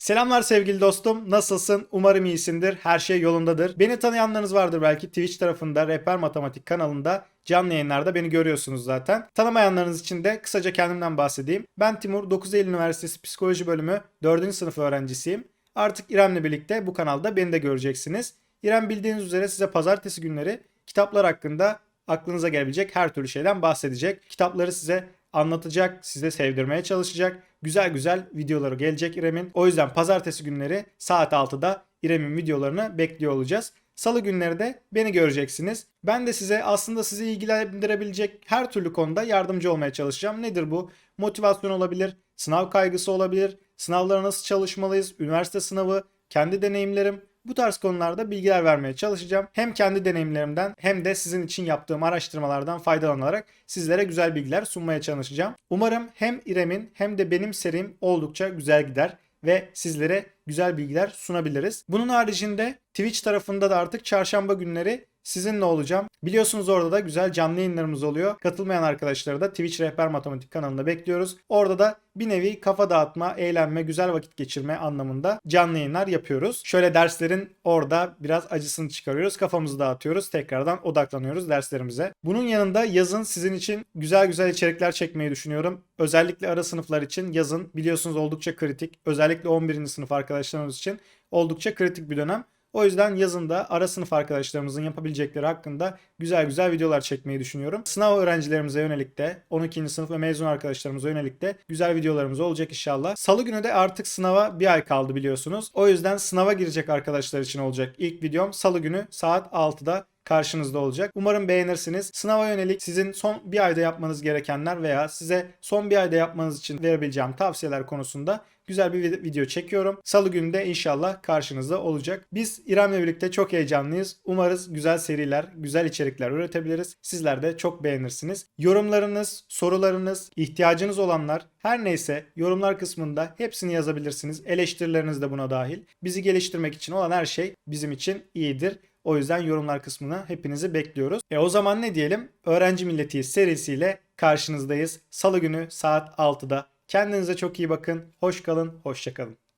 Selamlar sevgili dostum. Nasılsın? Umarım iyisindir. Her şey yolundadır. Beni tanıyanlarınız vardır belki. Twitch tarafında Rehber Matematik kanalında canlı yayınlarda beni görüyorsunuz zaten. Tanımayanlarınız için de kısaca kendimden bahsedeyim. Ben Timur, 9 Eylül Üniversitesi Psikoloji Bölümü 4. sınıf öğrencisiyim. Artık İrem'le birlikte bu kanalda beni de göreceksiniz. İrem bildiğiniz üzere size pazartesi günleri kitaplar hakkında aklınıza gelebilecek her türlü şeyden bahsedecek. Kitapları size anlatacak, size sevdirmeye çalışacak. Güzel güzel videoları gelecek İrem'in. O yüzden pazartesi günleri saat 6'da İrem'in videolarını bekliyor olacağız. Salı günleri de beni göreceksiniz. Ben de size aslında sizi ilgilendirebilecek her türlü konuda yardımcı olmaya çalışacağım. Nedir bu? Motivasyon olabilir, sınav kaygısı olabilir, sınavlara nasıl çalışmalıyız, üniversite sınavı, kendi deneyimlerim, bu tarz konularda bilgiler vermeye çalışacağım. Hem kendi deneyimlerimden hem de sizin için yaptığım araştırmalardan faydalanarak sizlere güzel bilgiler sunmaya çalışacağım. Umarım hem İrem'in hem de benim serim oldukça güzel gider ve sizlere güzel bilgiler sunabiliriz. Bunun haricinde Twitch tarafında da artık çarşamba günleri sizinle olacağım. Biliyorsunuz orada da güzel canlı yayınlarımız oluyor. Katılmayan arkadaşları da Twitch Rehber Matematik kanalında bekliyoruz. Orada da bir nevi kafa dağıtma, eğlenme, güzel vakit geçirme anlamında canlı yayınlar yapıyoruz. Şöyle derslerin orada biraz acısını çıkarıyoruz. Kafamızı dağıtıyoruz. Tekrardan odaklanıyoruz derslerimize. Bunun yanında yazın sizin için güzel güzel içerikler çekmeyi düşünüyorum. Özellikle ara sınıflar için yazın biliyorsunuz oldukça kritik. Özellikle 11. sınıf arkadaşlarımız için oldukça kritik bir dönem. O yüzden yazında ara sınıf arkadaşlarımızın yapabilecekleri hakkında güzel güzel videolar çekmeyi düşünüyorum. Sınav öğrencilerimize yönelik de 12. sınıf ve mezun arkadaşlarımıza yönelik de güzel videolarımız olacak inşallah. Salı günü de artık sınava bir ay kaldı biliyorsunuz. O yüzden sınava girecek arkadaşlar için olacak ilk videom. Salı günü saat 6'da karşınızda olacak. Umarım beğenirsiniz. Sınava yönelik sizin son bir ayda yapmanız gerekenler veya size son bir ayda yapmanız için verebileceğim tavsiyeler konusunda güzel bir vid- video çekiyorum. Salı günü de inşallah karşınızda olacak. Biz İrem'le birlikte çok heyecanlıyız. Umarız güzel seriler, güzel içerikler üretebiliriz. Sizler de çok beğenirsiniz. Yorumlarınız, sorularınız, ihtiyacınız olanlar her neyse yorumlar kısmında hepsini yazabilirsiniz. Eleştirileriniz de buna dahil. Bizi geliştirmek için olan her şey bizim için iyidir. O yüzden yorumlar kısmına hepinizi bekliyoruz. E o zaman ne diyelim? Öğrenci Milleti serisiyle karşınızdayız. Salı günü saat 6'da. Kendinize çok iyi bakın. Hoş kalın, hoşça kalın.